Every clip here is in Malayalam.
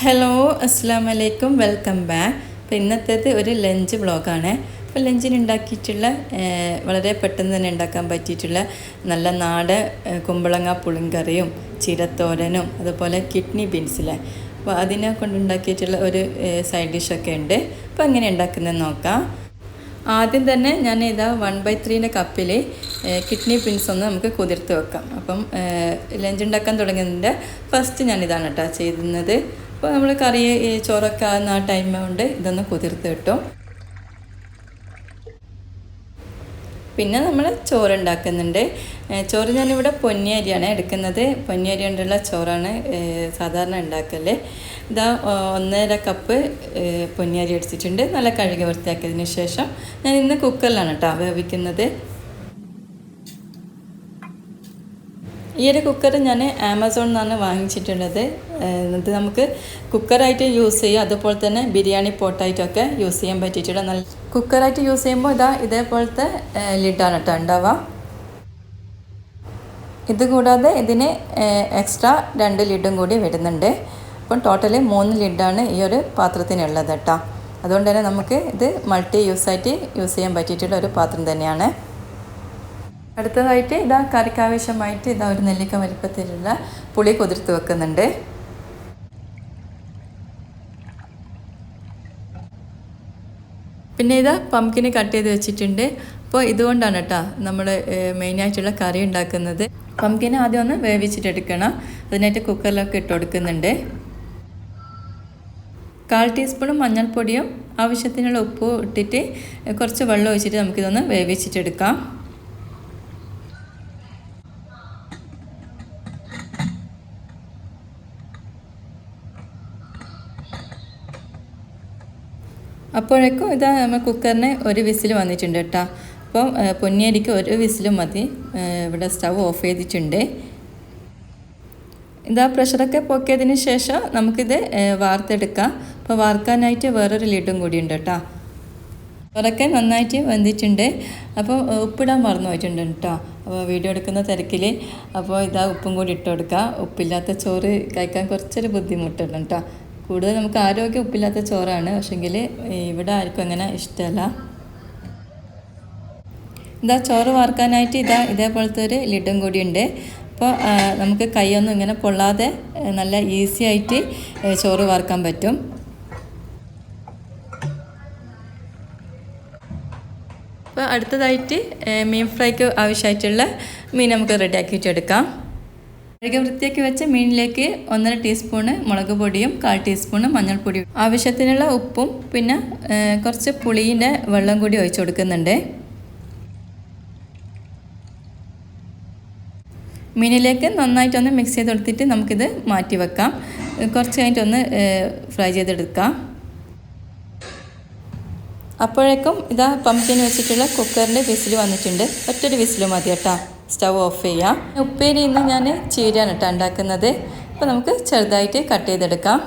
ഹലോ അസ്സാം വലൈക്കും വെൽക്കം ബാക്ക് അപ്പോൾ ഇന്നത്തേത് ഒരു ലഞ്ച് ബ്ലോഗാണ് അപ്പോൾ ലഞ്ചിന് ഉണ്ടാക്കിയിട്ടുള്ള വളരെ പെട്ടെന്ന് തന്നെ ഉണ്ടാക്കാൻ പറ്റിയിട്ടുള്ള നല്ല നാടൻ കുമ്പളങ്ങ പുളിങ്കറിയും ചിരത്തോരനും അതുപോലെ കിഡ്നി ബീൻസിലെ അപ്പോൾ അതിനെ കൊണ്ടുണ്ടാക്കിയിട്ടുള്ള ഒരു സൈഡ് ഡിഷൊക്കെ ഉണ്ട്. അപ്പോൾ എങ്ങനെ ഉണ്ടാക്കുന്നത് നോക്കാം. ആദ്യം തന്നെ ഞാൻ ഇതാ വൺ ബൈ ത്രീന്റെ കപ്പിൽ കിഡ്നി പിൻസ് ഒന്ന് നമുക്ക് കുതിർത്ത് വെക്കാം. അപ്പം ലഞ്ച് ഉണ്ടാക്കാൻ തുടങ്ങുന്നതിന്റെ ഫസ്റ്റ് ഞാൻ ഇതാണ് കേട്ടോ ചെയ്യുന്നത് അപ്പോൾ നമ്മൾ കറി ചോറൊക്കെ ആകുന്ന ആ ടൈം കൊണ്ട് ഇതൊന്ന് കുതിർത്ത് കിട്ടും പിന്നെ നമ്മൾ ചോറ് ഉണ്ടാക്കുന്നുണ്ട് ചോറ് ഞാനിവിടെ പൊന്നിയരിയാണ് എടുക്കുന്നത്. പൊന്നിയരി കൊണ്ടുള്ള ചോറാണ് സാധാരണ ഉണ്ടാക്കൽ. ഇതാ ഒന്നര കപ്പ് പൊന്നിയരി അടിച്ചിട്ടുണ്ട് നല്ല കഴുകി വൃത്തിയാക്കിയതിന് ശേഷം ഞാൻ ഇന്ന് കുക്കറിലാണ് കേട്ടോ വേവിക്കുന്നത്. ഈ ഒരു കുക്കർ ഞാൻ ആമസോണിൽ നിന്നാണ് വാങ്ങിച്ചിട്ടുള്ളത്. ഇത് നമുക്ക് കുക്കറായിട്ട് യൂസ് ചെയ്യാം. അതുപോലെ തന്നെ ബിരിയാണി പോട്ടായിട്ടൊക്കെ യൂസ് ചെയ്യാൻ പറ്റിയിട്ടുള്ള നല്ല കുക്കറായിട്ട് യൂസ് ചെയ്യുമ്പോൾ ഇതാ ഇതേപോലത്തെ ലിഡാണ് കേട്ടോ ഉണ്ടാവുക. ഇത് കൂടാതെ ഇതിന് എക്സ്ട്രാ രണ്ട് ലിഡും കൂടി വരുന്നുണ്ട്. അപ്പം ടോട്ടലി മൂന്ന് ലിഡാണ് ഈ ഒരു പാത്രത്തിനുള്ളത് കേട്ടോ അതുകൊണ്ട് തന്നെ നമുക്ക് ഇത് മൾട്ടി യൂസായിട്ട് യൂസ് ചെയ്യാൻ പറ്റിയിട്ടുള്ള ഒരു പാത്രം തന്നെയാണ്. അടുത്തതായിട്ട് ഇതാ കറിക്കാവശ്യമായിട്ട് ഇതാ ഒരു നെല്ലിക്ക വലിപ്പത്തിലുള്ള പുളി കുതിർത്ത് വെക്കുന്നുണ്ട്. പിന്നെ ഇതാ പംകിന് കട്ട് ചെയ്ത് വെച്ചിട്ടുണ്ട്. അപ്പോൾ ഇതുകൊണ്ടാണ് കേട്ടോ നമ്മൾ മെയിനായിട്ടുള്ള കറി ഉണ്ടാക്കുന്നത്. പംകിന് ആദ്യം ഒന്ന് വേവിച്ചിട്ടെടുക്കണം. അതിനായിട്ട് കുക്കറിലൊക്കെ ഇട്ട് കൊടുക്കുന്നുണ്ട്. കാൽ ടീസ്പൂണും മഞ്ഞൾപ്പൊടിയും ആവശ്യത്തിനുള്ള ഉപ്പും ഇട്ടിട്ട് കുറച്ച് വെള്ളം ഒഴിച്ചിട്ട് നമുക്കിതൊന്ന് വേവിച്ചിട്ടെടുക്കാം. അപ്പോഴേക്കും ഇതാ നമ്മൾ കുക്കറിന് ഒരു വിസിൽ വന്നിട്ടുണ്ട് കേട്ടോ. അപ്പം പൊന്നിയരിക്ക് ഒരു വിസിലും മതി. ഇവിടെ സ്റ്റവ് ഓഫ് ചെയ്തിട്ടുണ്ട്. ഇതാ പ്രഷറൊക്കെ പൊക്കിയതിന് ശേഷം നമുക്കിത് വാർത്തെടുക്കാം. അപ്പോൾ വാർക്കാനായിട്ട് വേറൊരു ലിഡും കൂടി ഉണ്ട് കേട്ടോ. ചോറൊക്കെ നന്നായിട്ട് വെന്തിട്ടുണ്ട്. അപ്പോൾ ഉപ്പിടാൻ മറന്നു പോയിട്ടുണ്ട് കേട്ടോ. അപ്പോൾ വീഡിയോ എടുക്കുന്ന തിരക്കിൽ അപ്പോൾ ഇതാ ഉപ്പും കൂടി ഇട്ട് കൊടുക്കുക ഉപ്പില്ലാത്ത ചോറ് കഴിക്കാൻ കുറച്ചൊരു ബുദ്ധിമുട്ടുണ്ട് കേട്ടോ. കൂടുതൽ നമുക്ക് ആരോഗ്യം ഉപ്പില്ലാത്ത ചോറാണ്. പക്ഷെങ്കിൽ ഇവിടെ ആർക്കും അങ്ങനെ ഇഷ്ടമല്ല. ഇതാ ചോറ് വാർക്കാനായിട്ട് ഇതാ ഇതേപോലത്തെ ഒരു ലിഡും കൂടി ഉണ്ട് അപ്പോൾ നമുക്ക് കൈയൊന്നും ഇങ്ങനെ പൊള്ളാതെ നല്ല ഈസി ആയിട്ട് ചോറ് വാർക്കാൻ പറ്റും. അപ്പോൾ അടുത്തതായിട്ട് മീൻ ഫ്രൈക്ക് ആവശ്യമായിട്ടുള്ള മീൻ നമുക്ക് റെഡിയാക്കിയിട്ട് എടുക്കാം കഴുകി വൃത്തിയാക്കി വെച്ച മീനിലേക്ക് ഒന്നര ടീസ്പൂണ് മുളക് പൊടിയും കാൽ ടീസ്പൂണ് മഞ്ഞൾപ്പൊടിയും ആവശ്യത്തിനുള്ള ഉപ്പും പിന്നെ കുറച്ച് പുളീന്റെ വെള്ളം കൂടി ഒഴിച്ചു കൊടുക്കുന്നുണ്ട്. മീനിലേക്ക് നന്നായിട്ടൊന്ന് മിക്സ് ചെയ്ത് കൊടുത്തിട്ട് നമുക്കിത് മാറ്റി വെക്കാം. കുറച്ച് കഴിഞ്ഞിട്ടൊന്ന് ഫ്രൈ ചെയ്തെടുക്കാം. അപ്പോഴേക്കും ഇതാ പമ്പിന് വെച്ചിട്ടുള്ള കുക്കറിന്റെ വിസിൽ വന്നിട്ടുണ്ട്. ഒറ്റൊരു വിസിൽ മതി കേട്ടോ. സ്റ്റവ് ഓഫ് ചെയ്യാം. ഉപ്പേരി ഇന്ന് ഞാൻ ചീരയാണ് കേട്ടോ ഉണ്ടാക്കുന്നത്. അപ്പോൾ നമുക്ക് ചെറുതായിട്ട് കട്ട് ചെയ്തെടുക്കാം.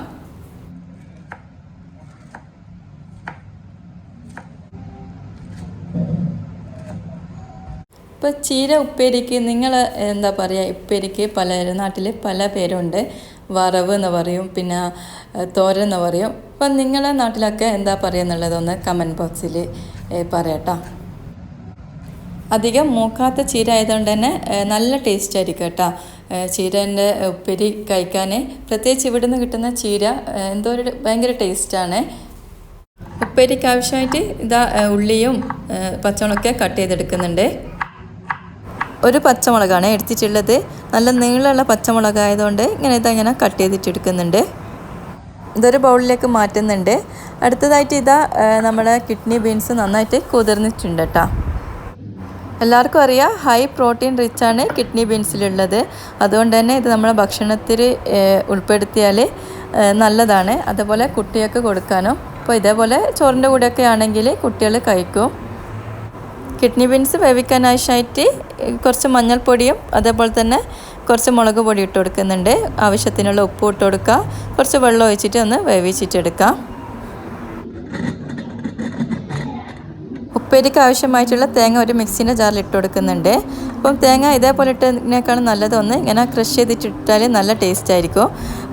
ഇപ്പോൾ ചീര ഉപ്പേരിക്ക് നിങ്ങൾ എന്താ പറയുക ഉപ്പേരിക്ക് പല നാട്ടിൽ പല പേരുണ്ട്. വറവ് എന്ന് പറയും പിന്നെ തോരൻ എന്ന് പറയും. അപ്പം നിങ്ങളെ നാട്ടിലൊക്കെ എന്താ പറയുക എന്നുള്ളതൊന്ന് കമന്റ് ബോക്സിൽ പറയട്ടോ. അധികം മൂക്കാത്ത ചീര ആയതുകൊണ്ട് തന്നെ നല്ല ടേസ്റ്റ് ആയിരിക്കും കേട്ടോ. ചീരന്റെ ഉപ്പേരി കഴിക്കാൻ പ്രത്യേകിച്ച് ഇവിടുന്ന് കിട്ടുന്ന ചീര എന്തോ ഒരു ഭയങ്കര ടേസ്റ്റാണ് ഉപ്പേരിക്ക് ആവശ്യമായിട്ട് ഇതാ ഉള്ളിയും പച്ചമുളകൊക്കെ കട്ട് ചെയ്തെടുക്കുന്നുണ്ട്. ഒരു പച്ചമുളകാണ് എടുത്തിട്ടുള്ളത്. നല്ല നീളമുള്ള പച്ചമുളക് ആയതുകൊണ്ട് ഇങ്ങനെ ഇതാ ഇങ്ങനെ കട്ട് ചെയ്തിട്ടെടുക്കുന്നുണ്ട്. ഇതൊരു ബൗളിലേക്ക് മാറ്റുന്നുണ്ട്. അടുത്തതായിട്ട് ഇതാ നമ്മുടെ കിഡ്നി ബീൻസ് നന്നായിട്ട് കുതിർന്നിട്ടുണ്ട് കേട്ടോ. എല്ലാവർക്കും അറിയാം ഹൈ പ്രോട്ടീൻ റിച്ച് ആണ് കിഡ്നി ബീൻസിലുള്ളത് അതുകൊണ്ട് തന്നെ ഇത് നമ്മളെ ഭക്ഷണത്തിൽ ഉൾപ്പെടുത്തിയാൽ നല്ലതാണ്. അതുപോലെ കുട്ടികൾക്ക് കൊടുക്കാനും. അപ്പോൾ ഇതേപോലെ ചോറിന്റെ കൂടെയൊക്കെ ആണെങ്കിൽ കുട്ടികൾ കഴിക്കും. കിഡ്നി ബീൻസ് വേവിക്കാൻ ആവശ്യമായിട്ട് കുറച്ച് മഞ്ഞൾപ്പൊടിയും അതേപോലെ തന്നെ കുറച്ച് മുളക് പൊടി ഇട്ട് കൊടുക്കുന്നുണ്ട്. ആവശ്യത്തിനുള്ള ഉപ്പ് ഇട്ട് കൊടുക്കുക കുറച്ച് വെള്ളം ഒഴിച്ചിട്ട് ഒന്ന് വേവിച്ചിട്ടെടുക്കാം ഉപ്പേരിക്ക് ആവശ്യമായിട്ടുള്ള തേങ്ങ ഒരു മിക്സിന്റെ ജാറിൽ ഇട്ട് കൊടുക്കുന്നുണ്ട്. അപ്പം തേങ്ങ ഇതേപോലെ ഇട്ടതിനേക്കാളും നല്ലത് ഒന്ന് ഇങ്ങനെ ക്രഷ് ചെയ്തിട്ടിട്ടാൽ നല്ല ടേസ്റ്റ് ആയിരിക്കും.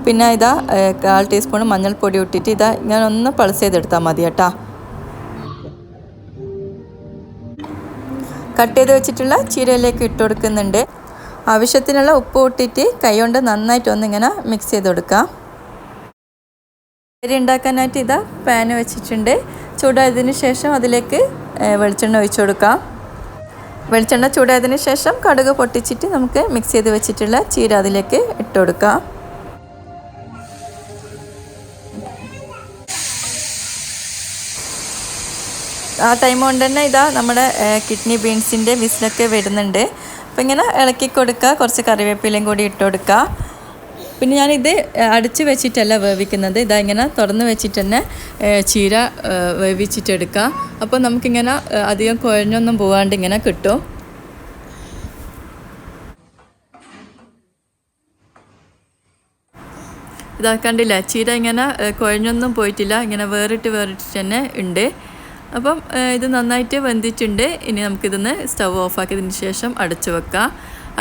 പിന്നെ ഇതാ കാൽ ടീസ്പൂൺ മഞ്ഞൾപ്പൊടി ഇട്ടിട്ട് ഇതാ ഇങ്ങനെ ഒന്ന് പൾസ് ചെയ്തെടുത്താൽ മതി കേട്ടോ. കട്ട് ചെയ്ത് വെച്ചിട്ടുള്ള ചീരയിലേക്ക് ഇട്ട് കൊടുക്കുന്നുണ്ട്. ആവശ്യത്തിനുള്ള ഉപ്പ് ഇട്ടിട്ട് കൈകൊണ്ട് നന്നായിട്ട് ഒന്നിങ്ങനെ മിക്സ് ചെയ്ത് കൊടുക്കാം. ഉണ്ടാക്കാനായിട്ട് ഇതാ പാൻ വെച്ചിട്ടുണ്ട്. ചൂടായതിന് ശേഷം അതിലേക്ക് വെളിച്ചെണ്ണ ഒഴിച്ചു കൊടുക്കാം. വെളിച്ചെണ്ണ ചൂടായതിന് ശേഷം കടുക് പൊട്ടിച്ചിട്ട് നമുക്ക് മിക്സ് ചെയ്ത് വെച്ചിട്ടുള്ള ചീര അതിലേക്ക് ഇട്ട് കൊടുക്കാം. ആ ടൈം കൊണ്ട് തന്നെ ഇതാ നമ്മുടെ കിഡ്നി ബീൻസിന്റെ വിസിലൊക്കെ വരുന്നുണ്ട്. അപ്പോൾ ഇങ്ങനെ ഇളക്കി കൊടുക്കുക. കുറച്ച് കറിവേപ്പിലയും കൂടി ഇട്ട് കൊടുക്കുക. പിന്നെ ഞാനിത് അടിച്ച് വെച്ചിട്ടല്ല വേവിക്കുന്നത്. ഇതാ ഇങ്ങനെ തുറന്ന് വെച്ചിട്ട് തന്നെ ചീര വേവിച്ചിട്ടെടുക്കാം. അപ്പോൾ നമുക്കിങ്ങനെ അധികം കുഴഞ്ഞൊന്നും പോകാണ്ട് ഇങ്ങനെ കിട്ടും. ഇതാ കണ്ടില്ല ചീര ഇങ്ങനെ കുഴഞ്ഞൊന്നും പോയിട്ടില്ല. ഇങ്ങനെ വേറിട്ട് വേറിട്ട് തന്നെ ഉണ്ട്. അപ്പം ഇത് നന്നായിട്ട് വെന്തിട്ടുണ്ട്. ഇനി നമുക്കിതൊന്ന് സ്റ്റവ് ഓഫാക്കിയതിന് ശേഷം അടച്ചു വെക്കാം.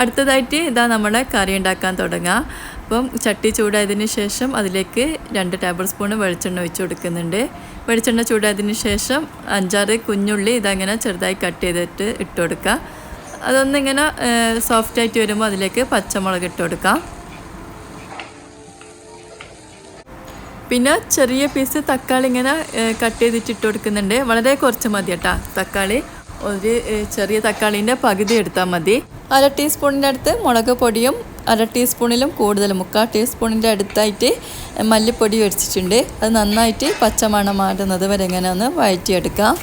അടുത്തതായിട്ട് ഇതാ നമ്മളെ കറി ഉണ്ടാക്കാൻ തുടങ്ങാം. അപ്പം ചട്ടി ചൂടായതിന് ശേഷം അതിലേക്ക് രണ്ട് ടേബിൾ സ്പൂൺ വെളിച്ചെണ്ണ ഒഴിച്ച് കൊടുക്കുന്നുണ്ട്. വെളിച്ചെണ്ണ ചൂടായതിന് ശേഷം അഞ്ചാറ് കുഞ്ഞുള്ളി ഇതങ്ങനെ ചെറുതായി കട്ട് ചെയ്തിട്ട് ഇട്ട് കൊടുക്കുക അതൊന്നിങ്ങനെ സോഫ്റ്റായിട്ട് വരുമ്പോൾ അതിലേക്ക് പച്ചമുളക് ഇട്ട് കൊടുക്കാം. പിന്നെ ചെറിയ പീസ് തക്കാളി ഇങ്ങനെ കട്ട് ചെയ്തിട്ട് ഇട്ട് കൊടുക്കുന്നുണ്ട്. വളരെ കുറച്ച് മതി കേട്ടോ തക്കാളി. ഒരു ചെറിയ തക്കാളീന്റെ പകുതി എടുത്താൽ മതി. അര ടീസ്പൂണിന്റെ അടുത്ത് മുളക് പൊടിയും അര ടീസ്പൂണിലും കൂടുതൽ മുക്കാൽ ടീസ്പൂണിന്റെ അടുത്തായിട്ട് മല്ലിപ്പൊടി വെച്ചിട്ടുണ്ട്. അത് നന്നായിട്ട് പച്ചമണം മാറുന്നത് വരെ ഇങ്ങനെ ഒന്ന് വഴറ്റിയെടുക്കാം.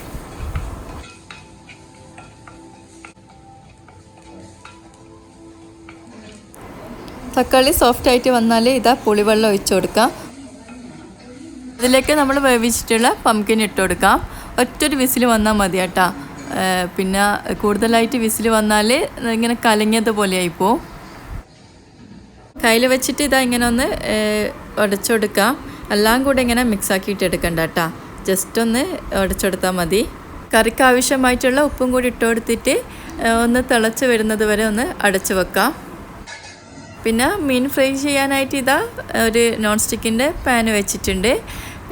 തക്കാളി സോഫ്റ്റ് ആയിട്ട് വന്നാൽ ഇതാ പുളിവെള്ളം ഒഴിച്ചു കൊടുക്കാം. ഇതിലേക്ക് നമ്മൾ വേവിച്ചിട്ടുള്ള പംകിൻ ഇട്ട് കൊടുക്കാം. ഒറ്റൊരു വിസിൽ വന്നാൽ മതി കേട്ടോ. പിന്നെ കൂടുതലായിട്ട് വിസിൽ വന്നാൽ ഇങ്ങനെ കലങ്ങിയത് പോലെ ആയിപ്പോവും കയ്യിൽ വെച്ചിട്ട് ഇതാ ഇങ്ങനെ ഒന്ന് ഉടച്ചെടുക്കാം. എല്ലാം കൂടെ ഇങ്ങനെ മിക്സ് ആക്കിയിട്ട് എടുക്കണ്ട കേട്ടോ ജസ്റ്റ് ഒന്ന് ഉടച്ചെടുത്താൽ മതി. കറിക്ക് ആവശ്യമായിട്ടുള്ള ഉപ്പും കൂടി ഇട്ട് കൊടുത്തിട്ട് ഒന്ന് തിളച്ച് വരുന്നത് വരെ ഒന്ന് അടച്ചു വെക്കാം. പിന്നെ മീൻ ഫ്രൈ ചെയ്യാനായിട്ട് ഇതാ ഒരു നോൺ സ്റ്റിക്കിന്റെ പാൻ വെച്ചിട്ടുണ്ട്.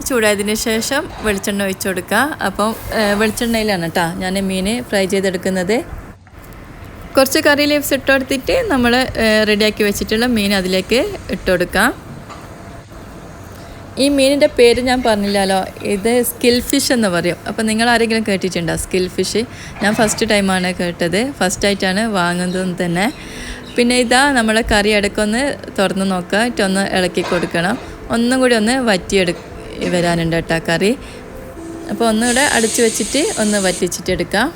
ചൂടായതിന് ശേഷം വെളിച്ചെണ്ണ ഒഴിച്ചു കൊടുക്കുക. അപ്പം വെളിച്ചെണ്ണയിലാണ് കേട്ടോ ഞാൻ മീൻ ഫ്രൈ ചെയ്തെടുക്കുന്നത്. കുറച്ച് കറി ലീവ്സ് ഇട്ട് കൊടുത്തിട്ട് നമ്മൾ റെഡിയാക്കി വെച്ചിട്ടുള്ള മീൻ അതിലേക്ക് ഇട്ട് കൊടുക്കാം. ഈ മീനിന്റെ പേര് ഞാൻ പറഞ്ഞില്ലല്ലോ. ഇത് സ്കിൽ ഫിഷ് എന്ന് പറയും. അപ്പോൾ നിങ്ങൾ ആരെങ്കിലും കേട്ടിട്ടുണ്ടോ സ്കിൽ ഫിഷ്? ഞാൻ ഫസ്റ്റ് ടൈമാണ് കേട്ടത്. ഫസ്റ്റ് ആയിട്ടാണ് വാങ്ങുന്നതും തന്നെ. പിന്നെ ഇതാ നമ്മൾ കറി ഇടയ്ക്കൊന്ന് തുറന്ന് നോക്കുക. ഇട്ടൊന്ന് ഇളക്കി കൊടുക്കണം. ഒന്നും കൂടി ഒന്ന് വറ്റിയെടു വരാനുണ്ട് കേട്ടോ കറി. അപ്പോൾ ഒന്നുകൂടെ അടച്ചു വെച്ചിട്ട് ഒന്ന് വറ്റിച്ചിട്ട് എടുക്കാം.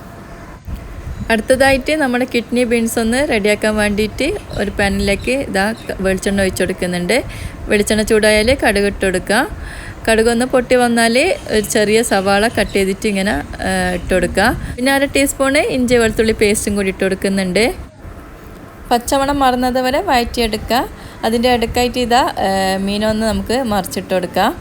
അടുത്തതായിട്ട് നമ്മുടെ കിഡ്നി ബീൻസ് ഒന്ന് റെഡിയാക്കാൻ വേണ്ടിയിട്ട് ഒരു പാനിലേക്ക് ഇതാ വെളിച്ചെണ്ണ ഒഴിച്ചു കൊടുക്കുന്നുണ്ട്. വെളിച്ചെണ്ണ ചൂടായാൽ കടുക് ഇട്ട് കടുക് ഒന്ന് പൊട്ടി വന്നാൽ ഒരു ചെറിയ സവാള കട്ട് ചെയ്തിട്ട് ഇങ്ങനെ ഇട്ട് കൊടുക്കുക പിന്നെ അര ടീസ്പൂണ് ഇഞ്ചി വെളുത്തുള്ളി പേസ്റ്റും കൂടി ഇട്ട് കൊടുക്കുന്നുണ്ട്. പച്ചമണം മറന്നത് വരെ വഴറ്റിയെടുക്കുക അതിന്റെ അടുക്കായിട്ട് ഇതാ മീനൊന്ന് നമുക്ക് മറിച്ചിട്ട് കൊടുക്കാം.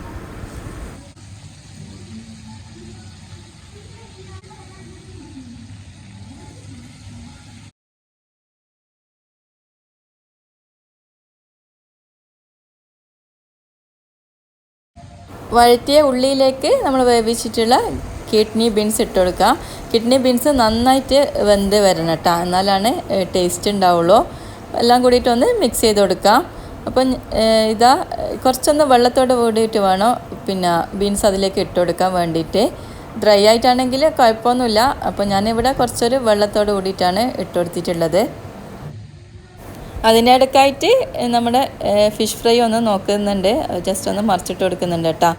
വഴറ്റിയ ഉള്ളിയിലേക്ക് നമ്മൾ വേവിച്ചിട്ടുള്ള കിഡ്നി ബീൻസ് ഇട്ട് കൊടുക്കാം കിഡ്നി ബീൻസ് നന്നായിട്ട് വെന്ത് വരണം കേട്ടോ. എന്നാലാണ് ടേസ്റ്റ് ഉണ്ടാവുള്ളൂ. എല്ലാം കൂടിയിട്ട് ഒന്ന് മിക്സ് ചെയ്ത് കൊടുക്കാം അപ്പം ഇതാ കുറച്ചൊന്ന് വെള്ളത്തോടെ കൂടിയിട്ട് വേണം. പിന്നെ ബീൻസ് അതിലേക്ക് ഇട്ട് കൊടുക്കാൻ വേണ്ടിയിട്ട്. ഡ്രൈ ആയിട്ടാണെങ്കിൽ കുഴപ്പമൊന്നുമില്ല. അപ്പോൾ ഞാനിവിടെ കുറച്ചൊരു വെള്ളത്തോടെ കൂടിയിട്ടാണ് ഇട്ട് കൊടുത്തിട്ടുള്ളത്. അതിന്റെ ഇടയ്ക്കായിട്ട് നമ്മുടെ ഫിഷ് ഫ്രൈ ഒന്ന് നോക്കുന്നുണ്ട്. ജസ്റ്റ് ഒന്ന് മറിച്ചിട്ട് കൊടുക്കുന്നുണ്ട് കേട്ടോ.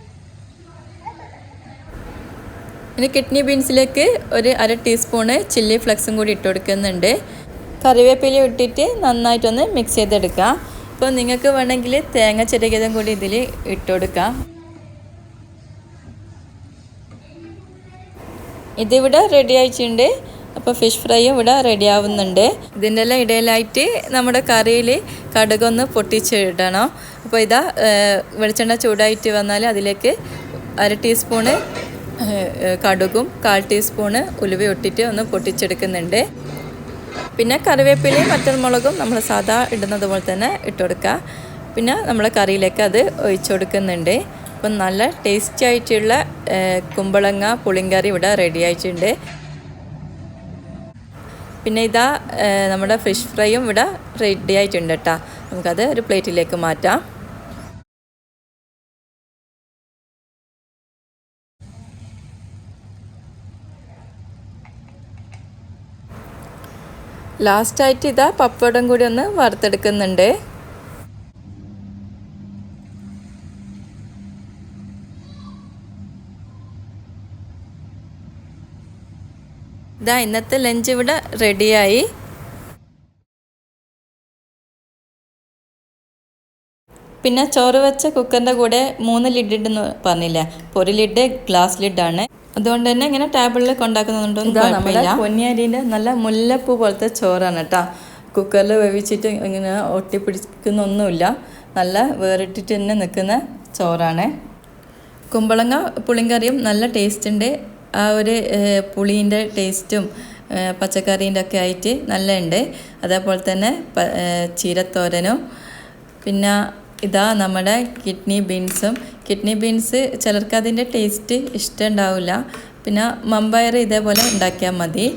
ഇനി കിഡ്നി ബീൻസിലേക്ക് ഒരു അര ടീസ്പൂണ് ചില്ലി ഫ്ലെക്സും കൂടി ഇട്ട് കൊടുക്കുന്നുണ്ട്. കറിവേപ്പില ഇട്ടിട്ട് നന്നായിട്ടൊന്ന് മിക്സ് ചെയ്തെടുക്കാം. അപ്പോൾ നിങ്ങൾക്ക് വേണമെങ്കിൽ തേങ്ങ ചെറുകിയതും കൂടി ഇതിൽ ഇട്ട് കൊടുക്കാം. ഇതിവിടെ റെഡി ആയിട്ടുണ്ട്. അപ്പോൾ ഫിഷ് ഫ്രൈ ഇവിടെ റെഡി ആവുന്നുണ്ട്. ഇതിന്റെ എല്ലാം ഇടയിലായിട്ട് നമ്മുടെ കറിയിൽ കടുകൊന്ന് പൊട്ടിച്ചിടണം. അപ്പോൾ ഇതാ വെളിച്ചെണ്ണ ചൂടായിട്ട് വന്നാൽ അതിലേക്ക് അര ടീസ്പൂണ് കടുകും കാൽ ടീസ്പൂണ് ഉലുവ ഇട്ടിട്ട് ഒന്ന് പൊട്ടിച്ചെടുക്കുന്നുണ്ട്. പിന്നെ കറിവേപ്പിലയും പച്ചമുളകും നമ്മൾ സാധാ ഇടുന്നത് പോലെ തന്നെ ഇട്ടുകൊടുക്കുക പിന്നെ നമ്മളെ കറിയിലേക്ക് അത് ഒഴിച്ചു കൊടുക്കുന്നുണ്ട്. അപ്പം നല്ല ടേസ്റ്റി ആയിട്ടുള്ള കുമ്പളങ്ങ പുളിങ്കറി ഇവിടെ റെഡി ആയിട്ടുണ്ട്. പിന്നെ ഇതാ നമ്മുടെ ഫിഷ് ഫ്രൈയും ഇവിടെ റെഡി ആയിട്ടുണ്ട് കേട്ടോ നമുക്കത് ഒരു പ്ലേറ്റിലേക്ക് മാറ്റാം. ലാസ്റ്റായിട്ട് ഇതാ പപ്പടം കൂടി ഒന്ന് വറുത്തെടുക്കുന്നുണ്ട്. ഇതാ ഇന്നത്തെ ലഞ്ച് ഇവിടെ റെഡിയായി. പിന്നെ ചോറ് വെച്ച കുക്കറിന്റെ കൂടെ മൂന്ന് ലിഡ് പറഞ്ഞില്ല പറഞ്ഞില്ലേ? അപ്പോൾ ഒരു ലിഡ് ഗ്ലാസ് ലിഡാണ് അതുകൊണ്ട് തന്നെ ഇങ്ങനെ ടേബിളിൽ കൊണ്ടാക്കുന്നുണ്ടോ നമ്മുടെ പൊന്നിയരിന്റെ നല്ല മുല്ലപ്പൂ പോലത്തെ ചോറാണ് കേട്ടോ. കുക്കറിൽ വേവിച്ചിട്ട് ഇങ്ങനെ ഒട്ടിപ്പിടിക്കുന്നൊന്നുമില്ല. നല്ല വേറിട്ടിട്ട് തന്നെ നിൽക്കുന്ന ചോറാണ്. കുമ്പളങ്ങ പുളിങ്കറിയും നല്ല ടേസ്റ്റ് ഉണ്ട്. ആ ഒരു പുളീന്റെ ടേസ്റ്റും പച്ചക്കറീന്റെ ഒക്കെ ആയിട്ട് നല്ല ഉണ്ട് അതേപോലെ തന്നെ ചീരത്തോരനും. പിന്നെ ഇതാ നമ്മുടെ കിഡ്നി ബീൻസും. കിഡ്നി ബീൻസ് ചിലർക്ക് അതിന്റെ ടേസ്റ്റ് ഇഷ്ടമുണ്ടാവില്ല പിന്നെ മമ്പയർ ഇതേപോലെ ഉണ്ടാക്കിയാൽ മതി.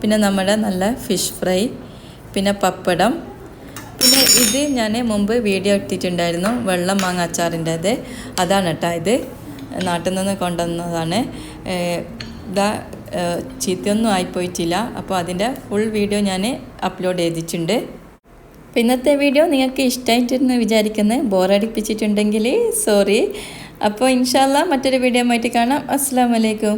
പിന്നെ നമ്മുടെ നല്ല ഫിഷ് ഫ്രൈ പിന്നെ പപ്പടം. പിന്നെ ഇത് ഞാൻ മുമ്പ് വീഡിയോ ഇട്ടിട്ടുണ്ടായിരുന്നു വെള്ളം മാങ്ങ അച്ചാറിന്റെത് അതാണ് കേട്ടോ ഇത്. നാട്ടിൽ നിന്ന് കൊണ്ടുവന്നതാണ് ദ ചീത്തയൊന്നും ആയിപ്പോയിട്ടില്ല. അപ്പോൾ അതിന്റെ ഫുൾ വീഡിയോ ഞാൻ അപ്ലോഡ് ചെയ്തിട്ടുണ്ട്. അപ്പോൾ ഇന്നത്തെ വീഡിയോ നിങ്ങൾക്ക് ഇഷ്ടമായിട്ടെന്ന് വിചാരിക്കുന്നത് ബോറടിപ്പിച്ചിട്ടുണ്ടെങ്കിൽ സോറി അപ്പോൾ ഇൻഷാല്ല മറ്റൊരു വീഡിയോ ആയിട്ട് കാണാം. അസ്സാം വലൈക്കും